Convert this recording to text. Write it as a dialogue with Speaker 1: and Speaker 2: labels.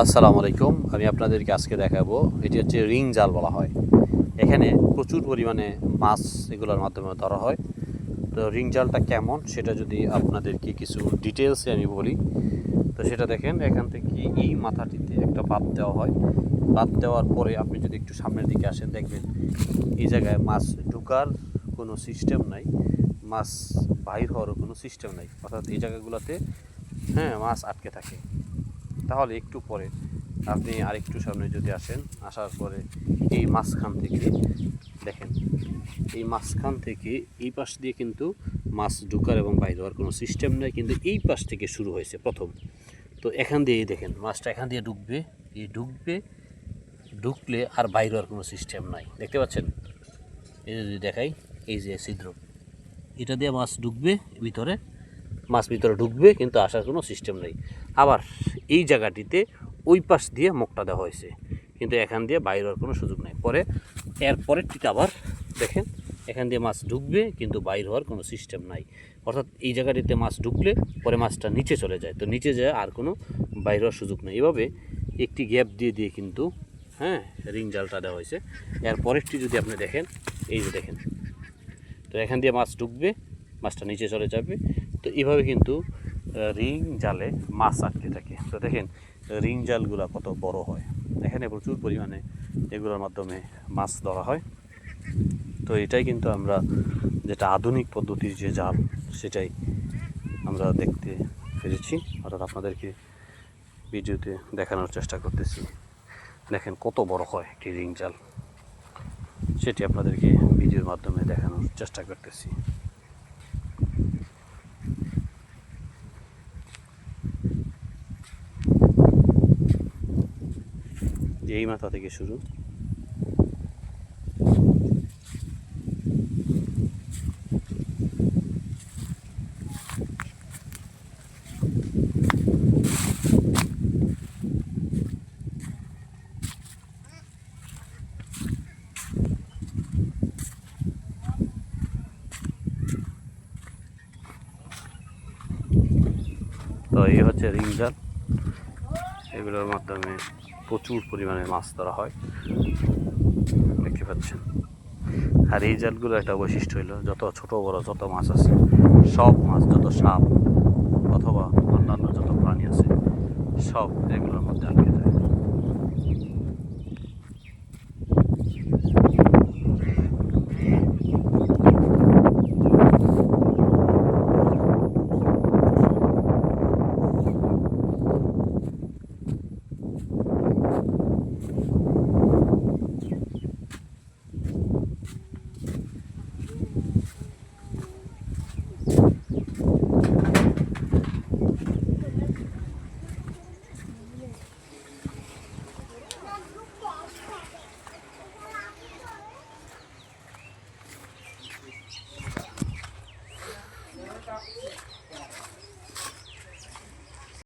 Speaker 1: আসসালামু আলাইকুম। আমি আপনাদেরকে আজকে দেখাবো, এটি হচ্ছে রিং জাল বলা হয়। এখানে প্রচুর পরিমাণে মাছ এগুলোর মাধ্যমে ধরা হয়। তো রিং জালটা কেমন সেটা যদি আপনাদেরকে কিছু ডিটেলসে আমি বলি। তো সেটা দেখেন, এখান থেকে এই মাথাটিতে একটা বাদ দেওয়া হয়। বাদ দেওয়ার পরে আপনি যদি একটু সামনের দিকে আসেন, দেখবেন এই জায়গায় মাছ ঢুকার কোনো সিস্টেম নাই। মাছ বাহির হওয়ারও কোনো সিস্টেম নাই। অর্থাৎ এই জায়গাগুলোতে হ্যাঁ মাছ আটকে থাকে। তাহলে একটু পরে আপনি আরেকটু সামনে যদি আসেন, আসার পরে এই মাঝখান থেকে দেখেন, এই মাঝখান থেকে এই পাশ দিয়ে কিন্তু মাছ ঢুকার এবং বাইর হওয়ার কোনো সিস্টেম নেই, কিন্তু এই পাশ থেকে শুরু হয়েছে প্রথম। তো এখান দিয়ে দেখেন, মাছটা এখান দিয়ে ঢুকবে, এই ঢুকবে, ঢুকলে আর বাইর হওয়ার কোনো সিস্টেম নাই। দেখতে পাচ্ছেন? এই যদি দেখাই, এই যে ছিদ্র, এটা দিয়ে মাছ ঢুকবে ভিতরে। মাছ ভিতরে ঢুকবে, কিন্তু আসার কোনো সিস্টেম নেই। আবার এই জায়গাটিতে ওই পাশ দিয়ে মুখটা দেওয়া হয়েছে, কিন্তু এখান দিয়ে বাইর হওয়ার কোনো সুযোগ নেই। পরে এর পরেরটিতে আবার দেখেন, এখান দিয়ে মাছ ঢুকবে, কিন্তু বাইর হওয়ার কোনো সিস্টেম নাই। অর্থাৎ এই জায়গাটিতে মাছ ঢুকলে পরে মাছটা নিচে চলে যায়, তো নিচে যায় আর কোনো বাইর হওয়ার সুযোগ নেই। এভাবে একটি গ্যাপ দিয়ে দিয়ে কিন্তু হ্যাঁ রিং জালটা দেওয়া হয়েছে। এর পরেরটি যদি আপনি দেখেন, এই যে দেখেন, তো এখান দিয়ে মাছ ঢুকবে, মাছটা নিচে চলে যাবে তো এইভাবে কিন্তু রিং জালে মাছ আটকে থাকে। তো দেখেন, রিং জালগুলো কত বড় হয়। এখানে প্রচুর পরিমাণে এগুলোর মাধ্যমে মাছ ধরা হয়। তো এটাই কিন্তু আমরা যেটা আধুনিক পদ্ধতির যে জাল, সেটাই আমরা দেখতে পেরেছি। অর্থাৎ আপনাদেরকে ভিডিওতে দেখানোর চেষ্টা করতেছি। দেখেন কত বড় হয় একটি রিং জাল। সেটি আপনাদেরকে ভিডিওর মাধ্যমে দেখানোর চেষ্টা করতেছি যে এই মাথা থেকে শুরু। তো এই হচ্ছে রিং জাল। এগুলোর মাধ্যমে প্রচুর পরিমাণে মাছ ধরা হয়। দেখতে পাচ্ছেন। আর এই জালগুলো একটা বৈশিষ্ট্য হলো যত ছোট বড় যত মাছ আছে, সব মাছ, যত সাপ অথবা অন্যান্য যত প্রাণী আছে, সব এগুলোর মধ্যে আটকে যায়।